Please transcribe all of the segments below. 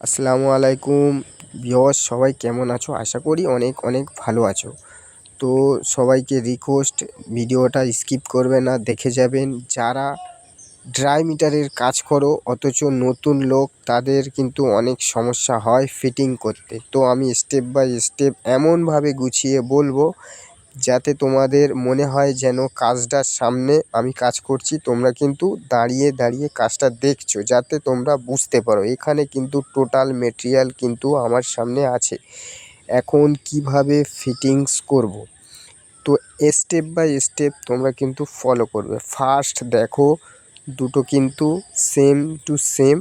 আসসালামু আলাইকুম। ভিউয়ার্স, সবাই কেমন আছো? আশা করি অনেক অনেক ভালো আছো। তো সবাইকে রিকোয়েস্ট ভিডিওটা স্কিপ করবে না, দেখে যাবেন। যারা ড্রাই মিটারের কাজ করো, অথচ নতুন লোক, তাদের কিন্তু অনেক সমস্যা হয় ফিটিং করতে। তো আমি স্টেপ বাই স্টেপ এমনভাবে গুছিয়ে বলব যাতে তোমাদের মনে হয় যেন কাজটার সামনে আমি কাজ করছি, তোমরা কিন্তু দাঁড়িয়ে দাঁড়িয়ে কাজটা দেখছ, যাতে তোমরা বুঝতে পারো। এখানে কিন্তু টোটাল মেটেরিয়াল কিন্তু আমার সামনে আছে। এখন কীভাবে ফিটিংস করব? তো স্টেপ বাই স্টেপ তোমরা কিন্তু ফলো করবে। ফার্স্ট দেখো, দুটো কিন্তু সেম টু সেম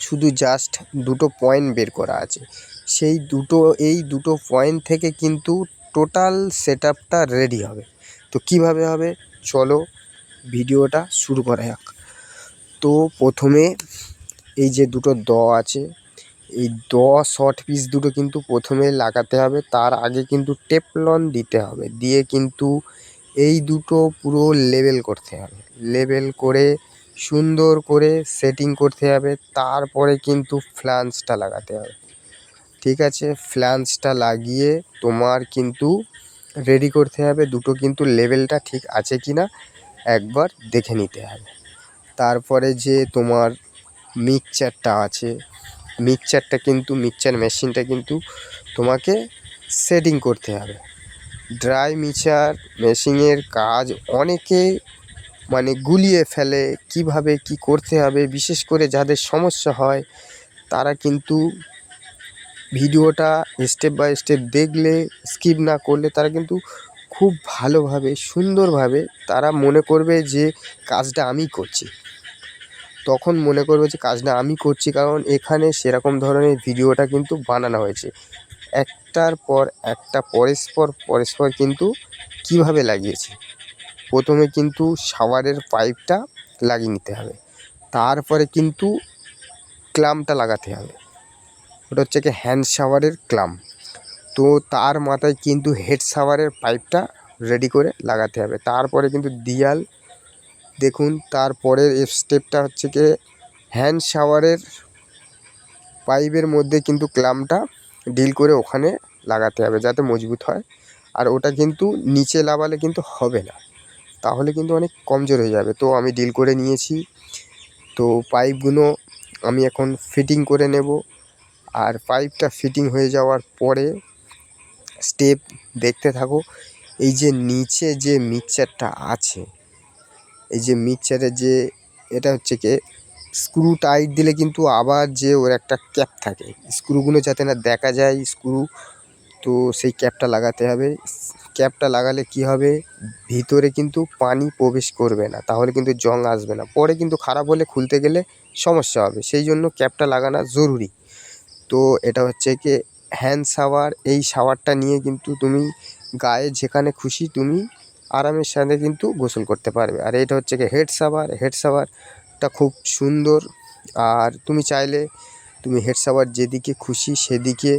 শুধু জাস্ট দুটো পয়েন্ট বের করা আছে। সেই দুটো, এই দুটো পয়েন্ট থেকে কিন্তু টোটাল সেট আপটা রেডি হবে। তো কীভাবে হবে? চলো ভিডিওটা শুরু করা যাক। তো প্রথমে এই যে দুটো দ আছে, এই দ শর্ট পিস দুটো কিন্তু প্রথমে লাগাতে হবে, তার আগে কিন্তু টেপলন দিতে হবে। দিয়ে কিন্তু এই দুটো পুরো লেবেল করতে হবে। লেবেল করে, সুন্দর করে সেটিং করতে হবে, তারপরে কিন্তু ফ্ল্যাঞ্জটা লাগাতে হবে। ঠিক আছে? ফ্ল্যাঞ্জটা লাগিয়ে তোমার কিন্তু রেডি করতে হবে। দুটো কিন্তু লেভেলটা ঠিক আছে কি না একবার দেখে নিতে হবে। তারপরে যে তোমার মিক্সচারটা আছে মিক্সচারটা কিন্তু মিক্সচার মেশিনটা কিন্তু তোমাকে সেটিং করতে হবে। ড্রাই মিক্সার মেশিনের কাজ অনেকে মানে গুলিয়ে ফেলে, কীভাবে কি করতে হবে, বিশেষ করে যাদের সমস্যা হয়, তারা কিন্তু ভিডিওটা স্টেপ বাই স্টেপ দেখলে স্কিপ না করলে তারা কিন্তু খুব ভালোভাবে, সুন্দরভাবে তারা মনে করবে যে কাজটা আমি করছি। তখন মনে করবে যে কাজটা আমি করছি কারণ এখানে সেরকম ধরনের ভিডিওটা কিন্তু বানানো হয়েছে। একটার পর একটা, পরস্পর পরস্পর কিন্তু কীভাবে লাগিয়েছে? প্রথমে কিন্তু শাওয়ারের পাইপটা লাগিয়ে নিতে হবে। তারপরে কিন্তু ক্লামটা লাগাতে হবে। ওটা হচ্ছে কি হ্যান্ড শাওয়ারের ক্লাম তো তার মাথায় কিন্তু হেড শাওয়ারের পাইপটা রেডি করে লাগাতে হবে। তারপরে কিন্তু দিয়াল, দেখুন, তারপরের স্টেপটা হচ্ছে কি হ্যান্ড শাওয়ারের পাইপের মধ্যে কিন্তু ক্লামটা ডিল করে ওখানে লাগাতে হবে যাতে মজবুত হয়। আর ওটা কিন্তু নিচে লাগালে কিন্তু হবে না। তাহলে কিন্তু অনেক কমজোর হয়ে যাবে। তো আমি ডিল করে নিয়েছি। তো পাইপগুলো আমি এখন ফিটিং করে নেব। আর পাইপটা ফিটিং হয়ে যাওয়ার পরে স্টেপ দেখতে থাকো। এই যে নিচে যে মিক্সচারটা আছে, এই যে মিক্সচারের যে এটা হচ্ছে কি স্ক্রু টাইট দিলে কিন্তু আবার যে ওর একটা ক্যাপ থাকে। স্ক্রুগুলো যাতে না দেখা যায় স্ক্রু তো সেই ক্যাপটা লাগাতে হবে। ক্যাপটা লাগালে কি হবে? ভিতরে কিন্তু পানি প্রবেশ করবে না, তাহলে কিন্তু জং আসবে না। পরে কিন্তু খারাপ হলে খুলতে গেলে সমস্যা হবে। সেই জন্য ক্যাপটা লাগানো জরুরি। তো এটা হচ্ছে কি হ্যান্ড শাওয়ার এই শাওয়ারটা নিয়ে কিন্তু তুমি গায়ে যেখানে খুশি তুমি আরামের সাথে কিন্তু গোসল করতে পারবে। আর এটা হচ্ছে কি হেড শাওয়ার হেড শাওয়ারটা খুব সুন্দর। আর তুমি চাইলে তুমি হেড শাওয়ার যেদিকে খুশি সেদিকে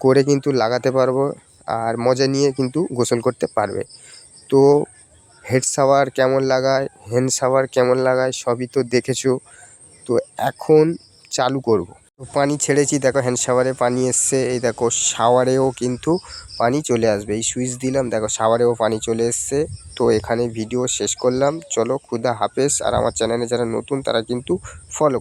করে কিন্তু লাগাতে পারব আর মজা নিয়ে কিন্তু গোসল করতে পারবে। তো হেড শাওয়ার কেমন লাগায় হ্যান্ড শাওয়ার কেমন লাগায় সবই তো দেখেছ। তো এখন চালু করব। পানি ছেড়েছি, দেখো হ্যান্ড শাওয়ারে পানি এসছে, এই দেখো শাওয়ারেও কিন্তু পানি চলে আসবে। এই সুইচ দিলাম, দেখো শাওয়ারেও পানি চলে এসছে। তো এখানে ভিডিও শেষ করলাম। চলো, খুদা হাফেজ। আর আমার চ্যানেলে যারা নতুন, তারা কিন্তু ফলো